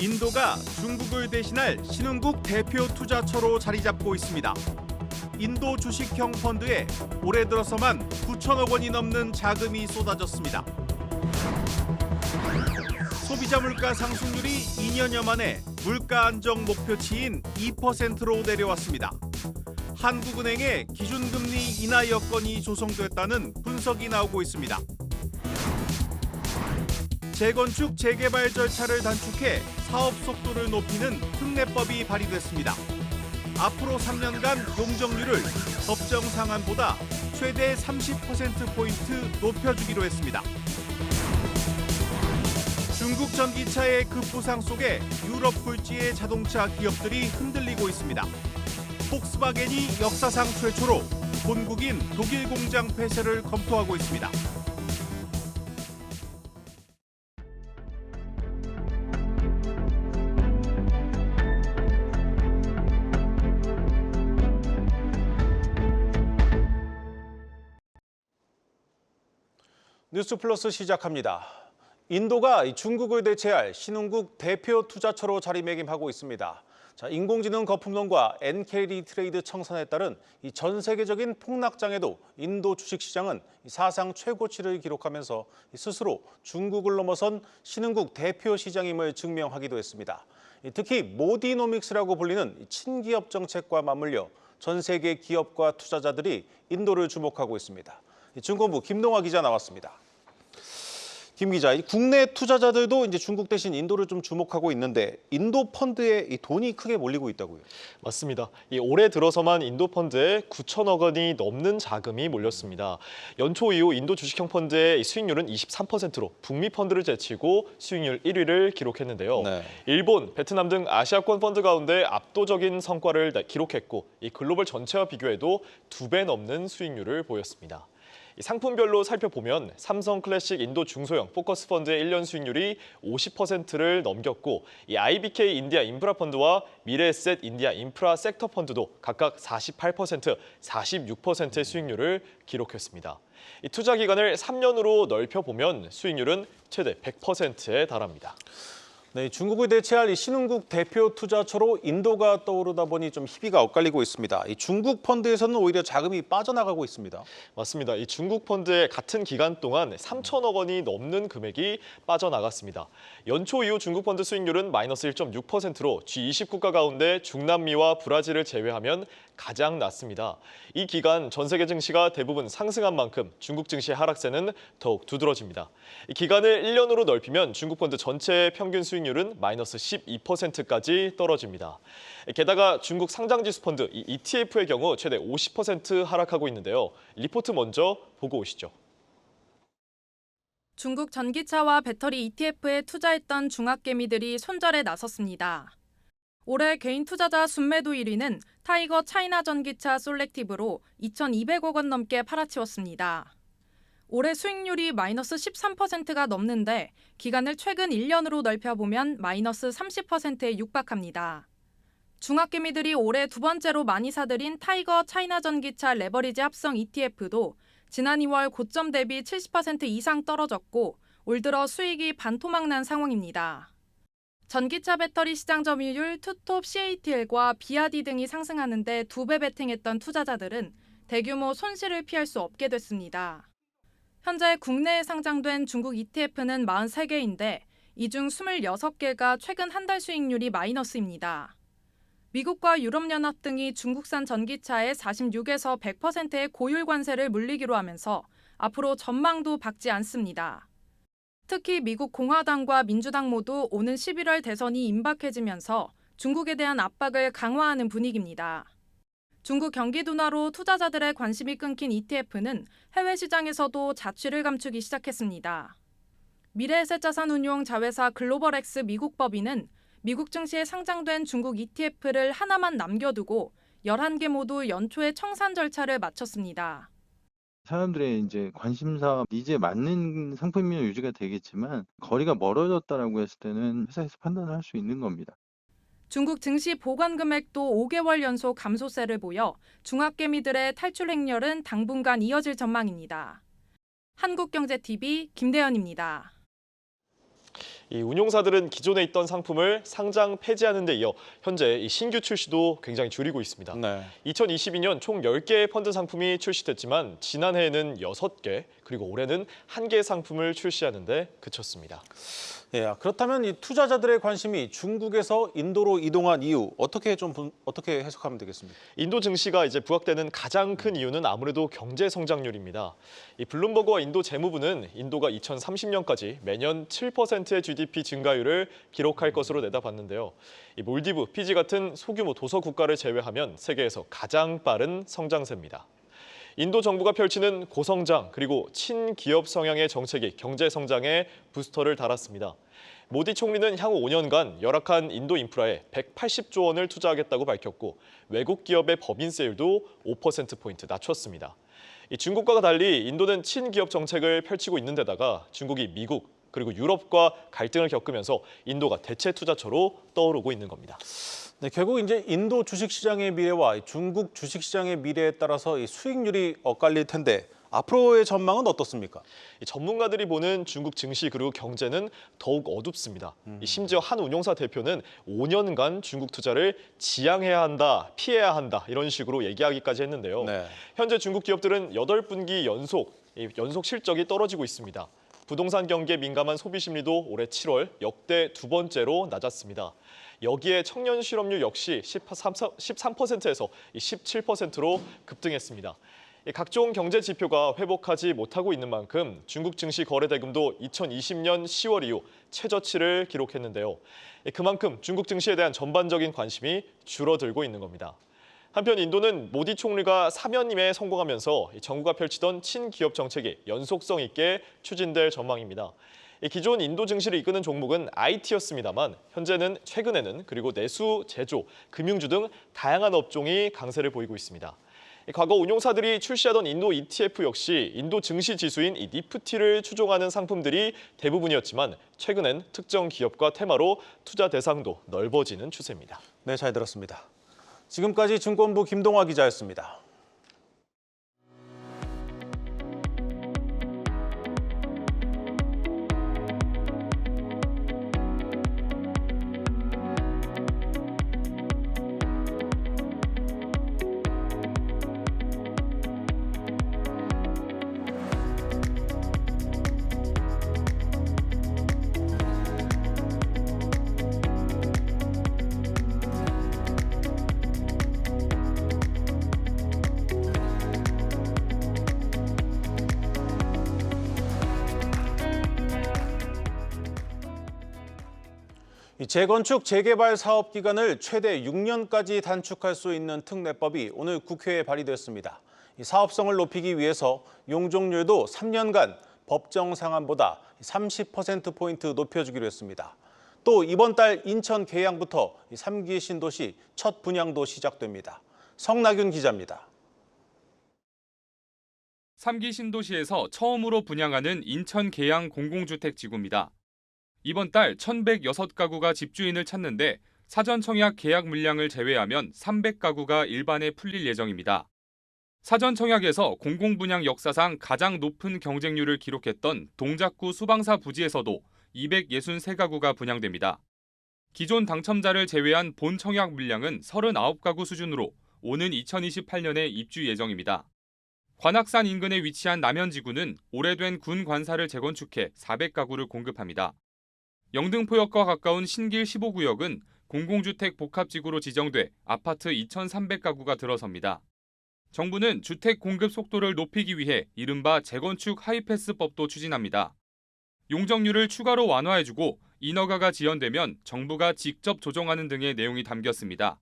인도가 중국을 대신할 신흥국 대표 투자처로 자리 잡고 있습니다. 인도 주식형 펀드에 올해 들어서만 9천억 원이 넘는 자금이 쏟아졌습니다. 소비자 물가 상승률이 2년여 만에 물가 안정 목표치인 2%로 내려왔습니다. 한국은행의 기준금리 인하 여건이 조성됐다는 분석이 나오고 있습니다. 재건축 재개발 절차를 단축해 사업 속도를 높이는 특례법이 발의됐습니다. 앞으로 3년간 용적률을 법정 상한보다 최대 30%포인트 높여주기로 했습니다. 중국 전기차의 급부상 속에 유럽 굴지의 자동차 기업들이 흔들리고 있습니다. 폭스바겐이 역사상 최초로 본국인 독일 공장 폐쇄를 검토하고 있습니다. 뉴스 플러스 시작합니다. 인도가 이 중국을 대체할 신흥국 대표 투자처로 자리매김하고 있습니다. 자, 인공지능 거품론과 NKD 트레이드 청산에 따른 이 전 세계적인 폭락장에도 인도 주식시장은 이 사상 최고치를 기록하면서 이 스스로 중국을 넘어선 신흥국 대표 시장임을 증명하기도 했습니다. 이 특히 모디노믹스라고 불리는 이 친기업 정책과 맞물려 전 세계 기업과 투자자들이 인도를 주목하고 있습니다. 이 증권부 김동화 기자 나왔습니다. 김 기자, 이 국내 투자자들도 이제 중국 대신 인도를 좀 주목하고 있는데 인도 펀드에 이 돈이 크게 몰리고 있다고요. 맞습니다. 이 올해 들어서만 인도 펀드에 9천억 원이 넘는 자금이 몰렸습니다. 연초 이후 인도 주식형 펀드의 수익률은 23%로 북미 펀드를 제치고 수익률 1위를 기록했는데요. 네. 일본, 베트남 등 아시아권 펀드 가운데 압도적인 성과를 기록했고 이 글로벌 전체와 비교해도 두 배 넘는 수익률을 보였습니다. 이 상품별로 살펴보면 삼성 클래식 인도 중소형 포커스 펀드의 1년 수익률이 50%를 넘겼고 이 IBK 인디아 인프라 펀드와 미래에셋 인디아 인프라 섹터 펀드도 각각 48%, 46%의 수익률을 기록했습니다. 이 투자 기간을 3년으로 넓혀 보면 수익률은 최대 100%에 달합니다. 네, 중국을 대체할 이 신흥국 대표 투자처로 인도가 떠오르다 보니 좀 희비가 엇갈리고 있습니다. 이 중국 펀드에서는 오히려 자금이 빠져나가고 있습니다. 맞습니다. 이 중국 펀드의 같은 기간 동안 3천억 원이 넘는 금액이 빠져나갔습니다. 연초 이후 중국 펀드 수익률은 마이너스 1.6%로 G20 국가 가운데 중남미와 브라질을 제외하면 가장 낮습니다. 이 기간 전 세계 증시가 대부분 상승한 만큼 중국 증시의 하락세는 더욱 두드러집니다. 이 기간을 1년으로 넓히면 중국 펀드 전체의 평균 수익률은 마이너스 12%까지 떨어집니다. 게다가 중국 상장지수 펀드 이 ETF의 경우 최대 50% 하락하고 있는데요. 리포트 먼저 보고 오시죠. 중국 전기차와 배터리 ETF에 투자했던 중학개미들이 손절에 나섰습니다. 올해 개인 투자자 순매도 1위는 타이거 차이나 전기차 솔렉티브로 2,200억 원 넘게 팔아치웠습니다. 올해 수익률이 마이너스 13%가 넘는데 기간을 최근 1년으로 넓혀보면 마이너스 30%에 육박합니다. 중학개미들이 올해 두 번째로 많이 사들인 타이거 차이나 전기차 레버리지 합성 ETF도 지난 2월 고점 대비 70% 이상 떨어졌고 올 들어 수익이 반토막난 상황입니다. 전기차 배터리 시장 점유율 투톱 CATL과 비아디 등이 상승하는데 두 배 베팅했던 투자자들은 대규모 손실을 피할 수 없게 됐습니다. 현재 국내에 상장된 중국 ETF는 43개인데 이 중 26개가 최근 한 달 수익률이 마이너스입니다. 미국과 유럽연합 등이 중국산 전기차에 46에서 100%의 고율 관세를 물리기로 하면서 앞으로 전망도 밝지 않습니다. 특히 미국 공화당과 민주당 모두 오는 11월 대선이 임박해지면서 중국에 대한 압박을 강화하는 분위기입니다. 중국 경기 둔화로 투자자들의 관심이 끊긴 ETF는 해외 시장에서도 자취를 감추기 시작했습니다. 미래에셋 자산운용 자회사 글로벌엑스 미국 법인은 미국 증시에 상장된 중국 ETF를 하나만 남겨두고 11개 모두 연초에 청산 절차를 마쳤습니다. 사람들의 이제 관심사 니즈에 맞는 상품이 유지가 되겠지만 거리가 멀어졌다라고 했을 때는 회사에서 판단을 할 수 있는 겁니다. 중국 증시 보관 금액도 5개월 연속 감소세를 보여 중학개미들의 탈출 행렬은 당분간 이어질 전망입니다. 한국경제TV 김대현입니다. 이 운용사들은 기존에 있던 상품을 상장 폐지하는 데 이어 현재 이 신규 출시도 굉장히 줄이고 있습니다. 네. 2022년 총 10개의 펀드 상품이 출시됐지만 지난해에는 6개, 그리고 올해는 1개 상품을 출시하는 데 그쳤습니다. 예, 그렇다면 이 투자자들의 관심이 중국에서 인도로 이동한 이유 어떻게 좀 분- 어떻게 해석하면 되겠습니까? 인도 증시가 이제 부각되는 가장 큰 이유는 아무래도 경제 성장률입니다. 이 블룸버그와 인도 재무부는 인도가 2030년까지 매년 7%의 GDP 증가율을 기록할 것으로 내다봤는데요. 이 몰디브, 피지 같은 소규모 도서 국가를 제외하면 세계에서 가장 빠른 성장세입니다. 인도 정부가 펼치는 고성장 그리고 친기업 성향의 정책이 경제 성장에 부스터를 달았습니다. 모디 총리는 향후 5년간 열악한 인도 인프라에 180조 원을 투자하겠다고 밝혔고 외국 기업의 법인세율도 5%포인트 낮췄습니다. 이 중국과 달리 인도는 친기업 정책을 펼치고 있는 데다가 중국이 미국 그리고 유럽과 갈등을 겪으면서 인도가 대체 투자처로 떠오르고 있는 겁니다. 네, 결국 이제 인도 주식시장의 미래와 이 중국 주식시장의 미래에 따라서 이 수익률이 엇갈릴 텐데 앞으로의 전망은 어떻습니까? 이 전문가들이 보는 중국 증시 그리고 경제는 더욱 어둡습니다. 이 심지어 한 운용사 대표는 5년간 중국 투자를 지양해야 한다, 피해야 한다 이런 식으로 얘기하기까지 했는데요. 네. 현재 중국 기업들은 8분기 연속 이 연속 실적이 떨어지고 있습니다. 부동산 경기에 민감한 소비 심리도 올해 7월 역대 두 번째로 낮았습니다. 여기에 청년 실업률 역시 13%에서 17%로 급등했습니다. 이 각종 경제 지표가 회복하지 못하고 있는 만큼 중국 증시 거래 대금도 2020년 10월 이후 최저치를 기록했는데요. 이 그만큼 중국 증시에 대한 전반적인 관심이 줄어들고 있는 겁니다. 한편 인도는 모디 총리가 사면임에 성공하면서 이 정부가 펼치던 친기업 정책이 연속성 있게 추진될 전망입니다. 이 기존 인도 증시를 이끄는 종목은 IT였습니다만 현재는 최근에는 그리고 내수, 제조, 금융주 등 다양한 업종이 강세를 보이고 있습니다. 이 과거 운용사들이 출시하던 인도 ETF 역시 인도 증시 지수인 이 니프티를 추종하는 상품들이 대부분이었지만 최근엔 특정 기업과 테마로 투자 대상도 넓어지는 추세입니다. 네, 잘 들었습니다. 지금까지 증권부 김동화 기자였습니다. 재건축 재개발 사업 기간을 최대 6년까지 단축할 수 있는 특례법이 오늘 국회에 발의됐습니다. 이 사업성을 높이기 위해서 용적률도 3년간 법정 상한보다 30% 포인트 높여주기로 했습니다. 또 이번 달 인천 계양부터 3기 신도시 첫 분양도 시작됩니다. 성나균 기자입니다. 3기 신도시에서 처음으로 분양하는 인천 계양 공공주택 지구입니다. 이번 달 1,106가구가 집주인을 찾는데 사전 청약 계약 물량을 제외하면 300가구가 일반에 풀릴 예정입니다. 사전 청약에서 공공분양 역사상 가장 높은 경쟁률을 기록했던 동작구 수방사 부지에서도 263가구가 분양됩니다. 기존 당첨자를 제외한 본 청약 물량은 39가구 수준으로 오는 2028년에 입주 예정입니다. 관악산 인근에 위치한 남현지구는 오래된 군 관사를 재건축해 400가구를 공급합니다. 영등포역과 가까운 신길 15구역은 공공주택 복합지구로 지정돼 아파트 2,300가구가 들어섭니다. 정부는 주택 공급 속도를 높이기 위해 이른바 재건축 하이패스법도 추진합니다. 용적률을 추가로 완화해주고 인허가가 지연되면 정부가 직접 조정하는 등의 내용이 담겼습니다.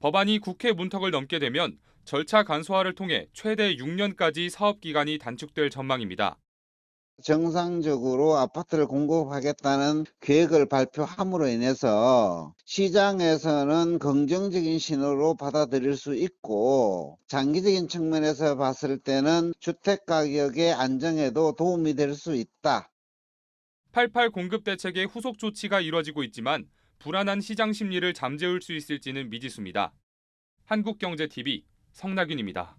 법안이 국회 문턱을 넘게 되면 절차 간소화를 통해 최대 6년까지 사업 기간이 단축될 전망입니다. 정상적으로 아파트를 공급하겠다는 계획을 발표함으로 인해서 시장에서는 긍정적인 신호로 받아들일 수 있고 장기적인 측면에서 봤을 때는 주택 가격의 안정에도 도움이 될 수 있다. 88 공급 대책의 후속 조치가 이뤄지고 있지만 불안한 시장 심리를 잠재울 수 있을지는 미지수입니다. 한국경제TV 성나균입니다.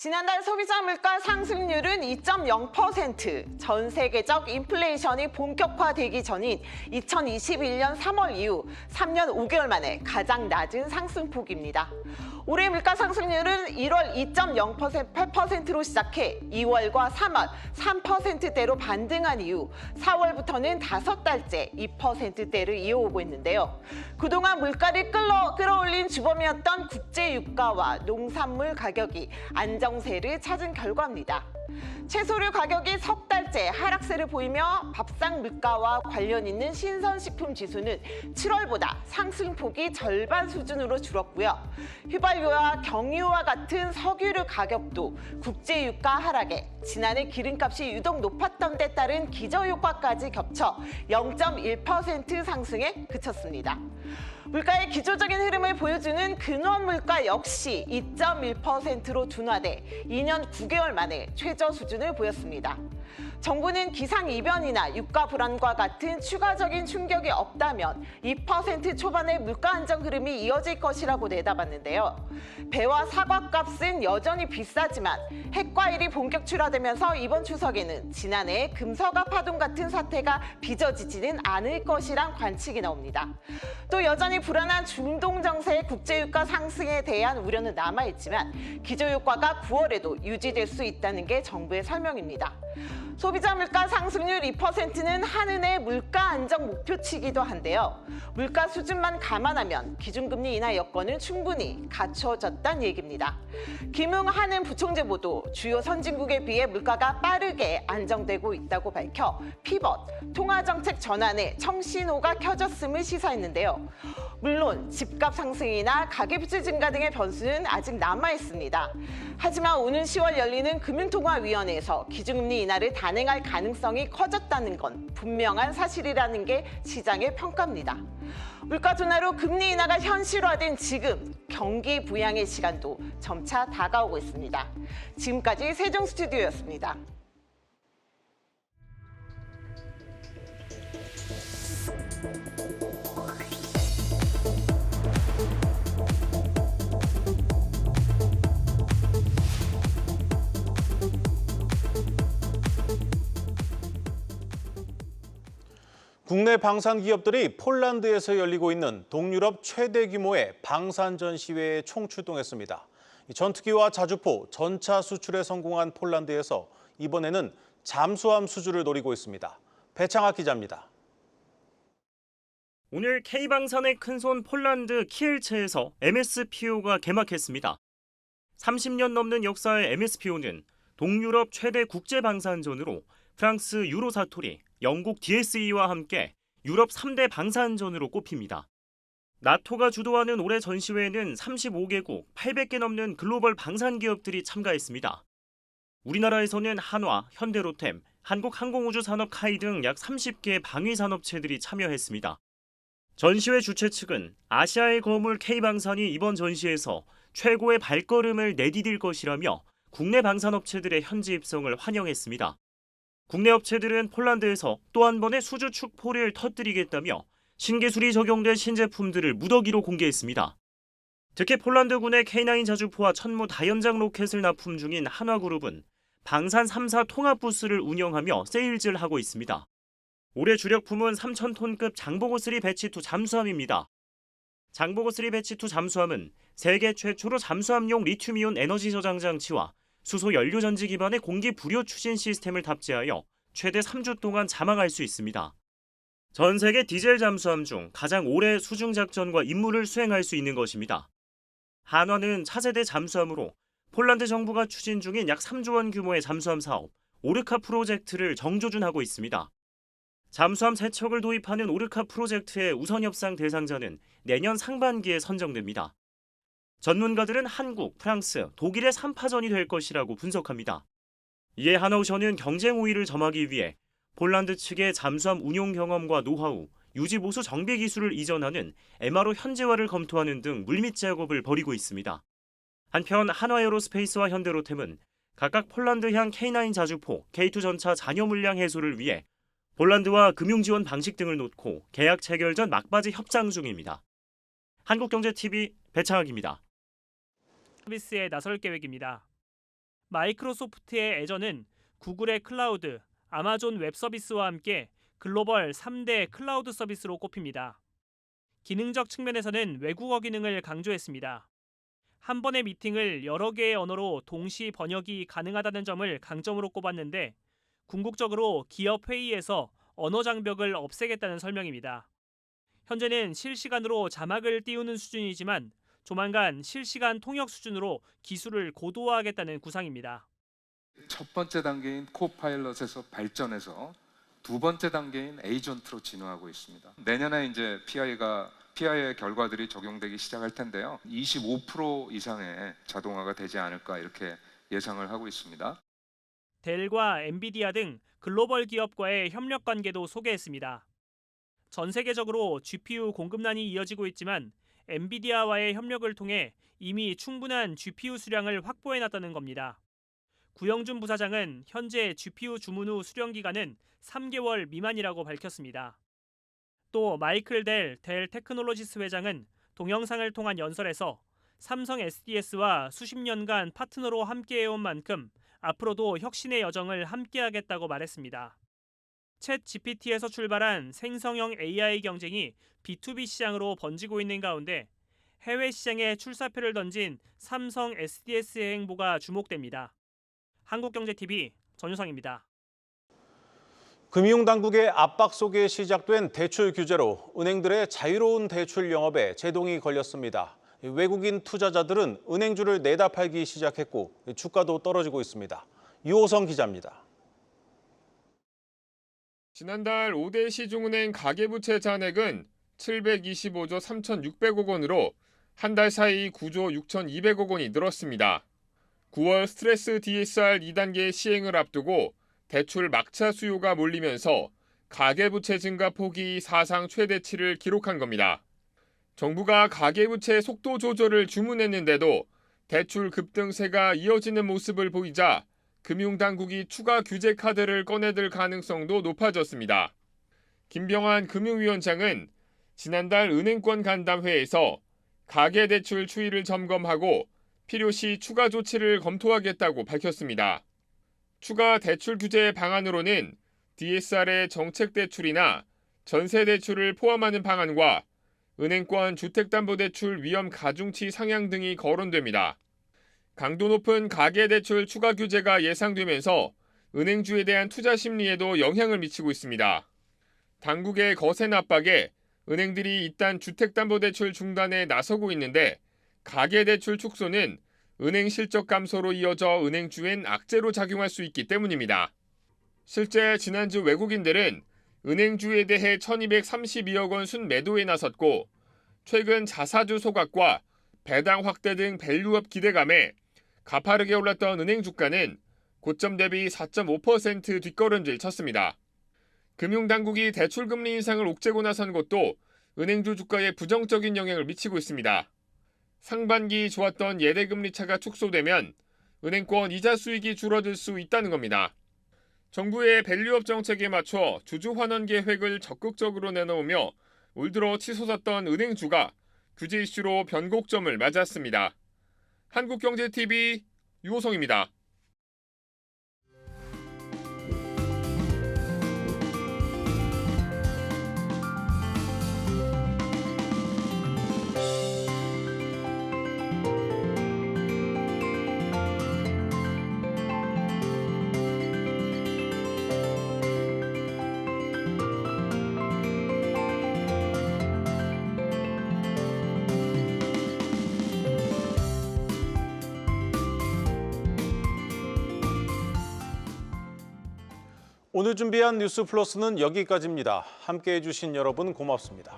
지난달 소비자 물가 상승률은 2.0%. 전 세계적 인플레이션이 본격화되기 전인 2021년 3월 이후 3년 5개월 만에 가장 낮은 상승폭입니다. 올해 물가 상승률은 1월 2.0%로 시작해 2월과 3월 3%대로 반등한 이후 4월부터는 다섯 달째 2%대를 이어오고 있는데요. 그동안 물가를 끌어, 끌어올린 주범이었던 국제 유가와 농산물 가격이 안정세를 찾은 결과입니다. 채소류 가격이 석 달째 하락세를 보이며 밥상 물가와 관련 있는 신선식품 지수는 7월보다 상승폭이 절반 수준으로 줄었고요. 휘발유와 경유와 같은 석유류 가격도 국제유가 하락에 지난해 기름값이 유독 높았던 데 따른 기저효과까지 겹쳐 0.1% 상승에 그쳤습니다. 물가의 기초적인 흐름을 보여주는 근원 물가 역시 2.1%로 둔화돼 2년 9개월 만에 최저 수준을 보였습니다. 정부는 기상 이변이나 유가 불안과 같은 추가적인 충격이 없다면 2% 초반의 물가 안정 흐름이 이어질 것이라고 내다봤는데요. 배와 사과 값은 여전히 비싸지만 핵과일이 본격 출하되면서 이번 추석에는 지난해 금서가 파동 같은 사태가 빚어지지는 않을 것이란 관측이 나옵니다. 또 여전히 불안한 중동 정세의 국제유가 상승에 대한 우려는 남아있지만 기저효과가 9월에도 유지될 수 있다는 게 정부의 설명입니다. 소비자 물가 상승률 2%는 한은의 물가 안정 목표치이기도 한데요. 물가 수준만 감안하면 기준금리 인하 여건은 충분히 갖춰졌다는 얘기입니다. 김웅 한은 부총재보도 주요 선진국에 비해 물가가 빠르게 안정되고 있다고 밝혀 피벗, 통화정책 전환에 청신호가 켜졌음을 시사했는데요. 물론 집값 상승이나 가계부채 증가 등의 변수는 아직 남아 있습니다. 하지만 오는 10월 열리는 금융통화위원회에서 기준금리 인하를 단행할 가능성이 커졌다는 건 분명한 사실이라는 게 시장의 평가입니다. 물가 둔화로 금리 인하가 현실화된 지금 경기 부양의 시간도 점차 다가오고 있습니다. 지금까지 세종 스튜디오였습니다. 국내 방산 기업들이 폴란드에서 열리고 있는 동유럽 최대 규모의 방산 전시회에 총출동했습니다. 이 전투기와 자주포, 전차 수출에 성공한 폴란드에서 이번에는 잠수함 수주를 노리고 있습니다. 배창학 기자입니다. 오늘 K방산의 큰손 폴란드 키엘체에서 MSPO가 개막했습니다. 30년 넘는 역사의 MSPO는 동유럽 최대 국제 방산전으로 프랑스 유로사토리, 영국 DSE와 함께 유럽 3대 방산전으로 꼽힙니다. 나토가 주도하는 올해 전시회에는 35개국 800개 넘는 글로벌 방산 기업들이 참가했습니다. 우리나라에서는 한화, 현대로템, 한국항공우주산업 카이 등 약 30개의 방위산업체들이 참여했습니다. 전시회 주최 측은 아시아의 거물 K방산이 이번 전시에서 최고의 발걸음을 내디딜 것이라며 국내 방산업체들의 현지 입성을 환영했습니다. 국내 업체들은 폴란드에서 또 한 번의 수주 축포를 터뜨리겠다며 신기술이 적용된 신제품들을 무더기로 공개했습니다. 특히 폴란드군의 K9 자주포와 천무 다연장 로켓을 납품 중인 한화그룹은 방산 3사 통합 부스를 운영하며 세일즈를 하고 있습니다. 올해 주력품은 3,000톤급 장보고 3 배치2 잠수함입니다. 장보고 3 배치2 잠수함은 세계 최초로 잠수함용 리튬이온 에너지 저장 장치와 수소 연료 전지 기반의 공기 불요 추진 시스템을 탑재하여 최대 3주 동안 잠항할 수 있습니다. 전 세계 디젤 잠수함 중 가장 오래 수중 작전과 임무를 수행할 수 있는 것입니다. 한화는 차세대 잠수함으로 폴란드 정부가 추진 중인 약 3조 원 규모의 잠수함 사업 오르카 프로젝트를 정조준하고 있습니다. 잠수함 세 척을 도입하는 오르카 프로젝트의 우선 협상 대상자는 내년 상반기에 선정됩니다. 전문가들은 한국, 프랑스, 독일의 3파전이 될 것이라고 분석합니다. 이에 하나오션은 경쟁 우위를 점하기 위해 폴란드 측의 잠수함 운용 경험과 노하우, 유지 보수 정비 기술을 이전하는 MRO 현지화를 검토하는 등 물밑 작업을 벌이고 있습니다. 한편 한화에어로스페이스와 현대로템은 각각 폴란드향 K9 자주포, K2 전차 잔여 물량 해소를 위해 폴란드와 금융 지원 방식 등을 놓고 계약 체결 전 막바지 협상 중입니다. 한국경제TV 배창학입니다. 서비스에 나설 계획입니다. 마이크로소프트의 애저는 구글의 클라우드, 아마존 웹 서비스와 함께 글로벌 3대 클라우드 서비스로 꼽힙니다. 기능적 측면에서는 외국어 기능을 강조했습니다. 한 번의 미팅을 여러 개의 언어로 동시 번역이 가능하다는 점을 강점으로 꼽았는데 궁극적으로 기업 회의에서 언어 장벽을 없애겠다는 설명입니다. 현재는 실시간으로 자막을 띄우는 수준이지만 조만간 실시간 통역 수준으로 기술을 고도화하겠다는 구상입니다. 첫 번째 단계인 코파일럿에서 발전해서 두 번째 단계인 에이전트로 진화하고 있습니다. 내년에 이제 PI가 PI의 결과들이 적용되기 시작할 텐데요. 25% 이상의 자동화가 되지 않을까 이렇게 예상을 하고 있습니다. 델과 엔비디아 등 글로벌 기업과의 협력 관계도 소개했습니다. 전 세계적으로 GPU 공급난이 이어지고 있지만 엔비디아와의 협력을 통해 이미 충분한 GPU 수량을 확보해 놨다는 겁니다. 구영준 부사장은 현재 GPU 주문 후 수령 기간은 3개월 미만이라고 밝혔습니다. 또 마이클 델, 델 테크놀로지스 회장은 동영상을 통한 연설에서 삼성 SDS와 수십 년간 파트너로 함께해온 만큼 앞으로도 혁신의 여정을 함께하겠다고 말했습니다. 챗 GPT에서 출발한 생성형 AI 경쟁이 B2B 시장으로 번지고 있는 가운데 해외 시장에 출사표를 던진 삼성 SDS의 행보가 주목됩니다. 한국경제TV 전유성입니다. 금융당국의 압박 속에 시작된 대출 규제로 은행들의 자유로운 대출 영업에 제동이 걸렸습니다. 외국인 투자자들은 은행주를 내다 팔기 시작했고 주가도 떨어지고 있습니다. 유호성 기자입니다. 지난달 5대 시중은행 가계부채 잔액은 725조 3,600억 원으로 한 달 사이 9조 6,200억 원이 늘었습니다. 9월 스트레스 DSR 2단계 시행을 앞두고 대출 막차 수요가 몰리면서 가계부채 증가 폭이 사상 최대치를 기록한 겁니다. 정부가 가계부채 속도 조절을 주문했는데도 대출 급등세가 이어지는 모습을 보이자 금융당국이 추가 규제 카드를 꺼내들 가능성도 높아졌습니다. 김병환 금융위원장은 지난달 은행권 간담회에서 가계대출 추이를 점검하고 필요시 추가 조치를 검토하겠다고 밝혔습니다. 추가 대출 규제 방안으로는 DSR의 정책 대출이나 전세 대출을 포함하는 방안과 은행권 주택담보대출 위험 가중치 상향 등이 거론됩니다. 강도 높은 가계대출 추가 규제가 예상되면서 은행주에 대한 투자 심리에도 영향을 미치고 있습니다. 당국의 거센 압박에 은행들이 일단 주택담보대출 중단에 나서고 있는데 가계대출 축소는 은행 실적 감소로 이어져 은행주엔 악재로 작용할 수 있기 때문입니다. 실제 지난주 외국인들은 은행주에 대해 1232억 원 순 매도에 나섰고 최근 자사주 소각과 배당 확대 등 밸류업 기대감에 가파르게 올랐던 은행 주가는 고점 대비 4.5% 뒷걸음질 쳤습니다. 금융당국이 대출금리 인상을 옥죄고 나선 것도 은행주 주가에 부정적인 영향을 미치고 있습니다. 상반기 좋았던 예대금리 차가 축소되면 은행권 이자 수익이 줄어들 수 있다는 겁니다. 정부의 밸류업 정책에 맞춰 주주 환원 계획을 적극적으로 내놓으며 올 들어 치솟았던 은행주가 규제 이슈로 변곡점을 맞았습니다. 한국경제TV 유호성입니다. 오늘 준비한 뉴스 플러스는 여기까지입니다. 함께해 주신 여러분 고맙습니다.